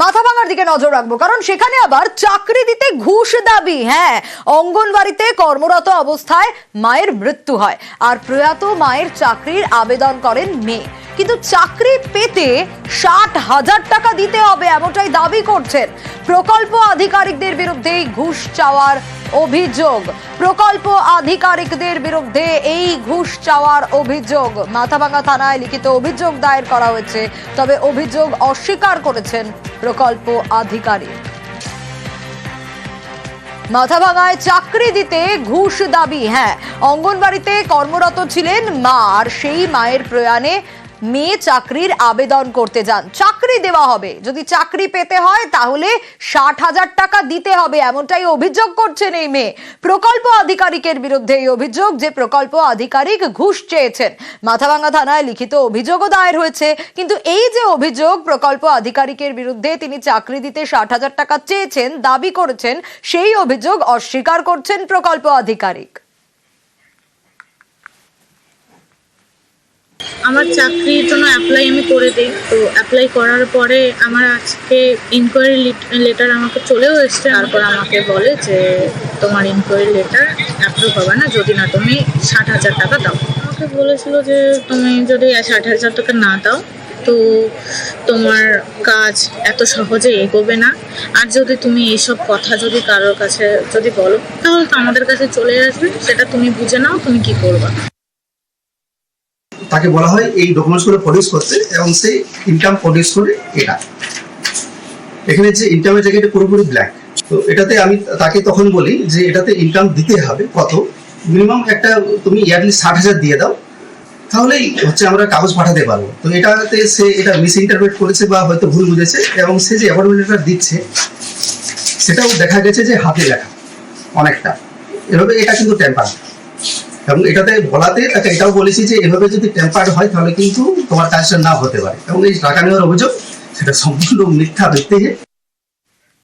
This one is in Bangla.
মাথা ভাঙার দিকে নজর রাখব, কারণ সেখানে আবার চাকরি দিতে ঘুষ দাবি। হ্যাঁ অঙ্গনবাড়িতে কর্মরত অবস্থায় মায়ের মৃত্যু হয়, আর প্রয়াত মায়ের চাকরির আবেদন করেন মেয়ে। কিন্তু চাকরি পেতে ষাট হাজার টাকা দিতে হবে, এমনটাই দাবি করছেন। প্রকল্প আধিকারিকদের বিরুদ্ধেই ঘুষ চাওয়ার অভিযোগ। প্রকল্প আধিকারিকদের বিরুদ্ধে এই ঘুষ চাওয়ার অভিযোগ। মাথাভাঙা থানায় লিখিত অভিযোগ দায়ের করা হয়েছে, তবে অভিযোগ অস্বীকার করেছেন প্রকল্প আধিকারিক। মাথাভাঙায় চাকরি দিতে ঘুষ দাবি হ্যাঁ অঙ্গনবাড়িতে কর্মরত ছিলেন মা, আর সেই মায়ের প্রয়াণে মেয়ে চাকরির আবেদন করতে যান। চাকরি দেওয়া হবে। যদি চাকরি পেতে হয়, তাহলে ষাট হাজার টাকা দিতে হবে। এমনটাই অভিযোগ করছেন এই মেয়ে। প্রকল্প আধিকারিকের বিরুদ্ধে এই অভিযোগ যে প্রকল্প আধিকারিক ঘুষ চেয়েছেন। মাথাভাঙ্গা থানায় লিখিত অভিযোগও দায়ের হয়েছে। কিন্তু এই যে অভিযোগ প্রকল্প আধিকারিকের বিরুদ্ধে তিনি চাকরি দিতে ষাট হাজার টাকা চেয়েছেন, দাবি করেছেন, সেই অভিযোগ অস্বীকার করছেন প্রকল্প আধিকারিক। আমার চাকরির জন্য অ্যাপ্লাই আমি করে দিই। তো অ্যাপ্লাই করার পরে আমার আজকে ইনকোয়ারি লেটার আমাকে চলেও এসছে। তারপর আমাকে বলে যে, তোমার ইনকোয়ারি লেটার অ্যাপ্রুভ হবে না। যদি না, তুমি ষাট হাজার টাকা দাও। আমাকে বলেছিল যে, তুমি যদি ষাট হাজার টাকা না দাও, তো তোমার কাজ এত সহজে এগোবে না। আর যদি তুমি এইসব কথা যদি কারোর কাছে যদি বলো, তাহলে তো আমাদের কাছে চলে আসবে। সেটা তুমি বুঝে নাও, তুমি কি করবা? তাকে বলা হয় এই ডকুমেন্টসগুলো প্রডিউস করতে এবং সে ইনকাম প্রডিউস করে এটা। এখানে যে ইনকামের জায়গাটা পুরোপুরি ব্ল্যাক তো এটাতে আমি তাকে তখন বলি যে এটাতে ইনকাম দিতে হবে কত? মিনিমাম একটা তুমি ইয়ারলি ষাট হাজার দিয়ে দাও। তাহলেই হচ্ছে আমরা কাগজ পাঠাতে পারব। তো এটাতে সে এটা মিস ইন্টারপ্রেট করেছে বা হয়তো ভুল বুঝেছে এবং সে যে অ্যাপয়েন্টমেন্ট লেটার দিচ্ছে, সেটাও দেখা গেছে যে হাতে লেখা অনেকটা। এভাবে এটা কিন্তু টেম্পার এবং এটাতে বলাতে তাকে এটাও বলেছি যে এভাবে যদি টেম্পার্ড হয়, তাহলে কিন্তু তোমার কাজটা না হতে পারে। এবং এই টাকা নেওয়ার অভিযোগ, সেটা সম্পূর্ণ মিথ্যা ভিত্তিতে